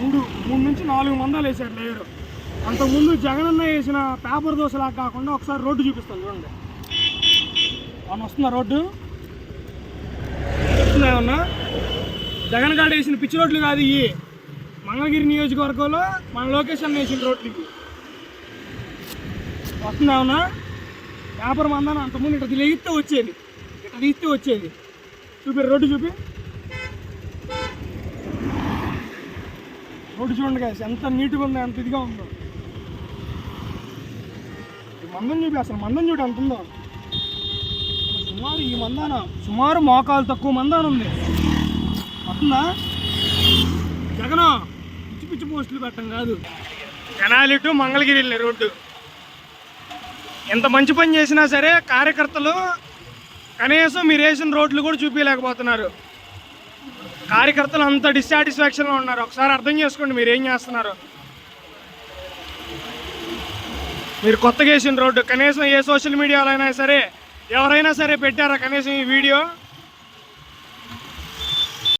మూడు మూడు నుంచి నాలుగు మందాలు వేశారు లేయరు. అంతకుముందు జగనన్న వేసిన పేపర్ దోశలా కాకుండా ఒకసారి రోడ్డు చూపిస్తాను చూడండి. అవును వస్తుందా రోడ్డు? వస్తుందా ఏమన్నా? జగన్ గారు వేసిన పిచ్చి రోడ్లు కాదు ఇవి. మంగళగిరి నియోజకవర్గంలో మన లొకేషన్ వేసిన రోడ్లు ఇవి. వస్తుందా ఏమన్నా? పేపర్ మందాన అంతకుముందు ఇట్లా తీస్తే వచ్చేది. ఇట్లా తీస్తే వచ్చేది. చూపి రోడ్డు చూపి. రోడ్డు చూడండి guys ఎంత నీట్గా ఉందో ఎంత ఇదిగా ఉందో. మందం చూపి అసలు మందం చూడు ఎంత ఉందో. సుమారు ఈ మందాన సుమారు మోకాలు తక్కువ మందాన ఉంది. వస్తుందా? జగన్ పిచ్చి పిచ్చి పోస్టులు పెట్టం కాదు. తెనాలి టు మంగళగిరి వెళ్ళే రోడ్డు. ఎంత మంచి పని చేసినా సరే కార్యకర్తలు కనీసం మీరు వేసిన రోడ్లు కూడా చూపించలేకపోతున్నారు. కార్యకర్తలు అంత డిస్సాటిస్ఫాక్షన్లో ఉన్నారు. ఒకసారి అర్థం చేసుకోండి మీరు ఏం చేస్తున్నారు. మీరు కొత్తగా వేసిన రోడ్డు కనీసం ఏ సోషల్ మీడియాలో అయినా సరే ఎవరైనా సరే పెట్టారా కనీసం ఈ వీడియో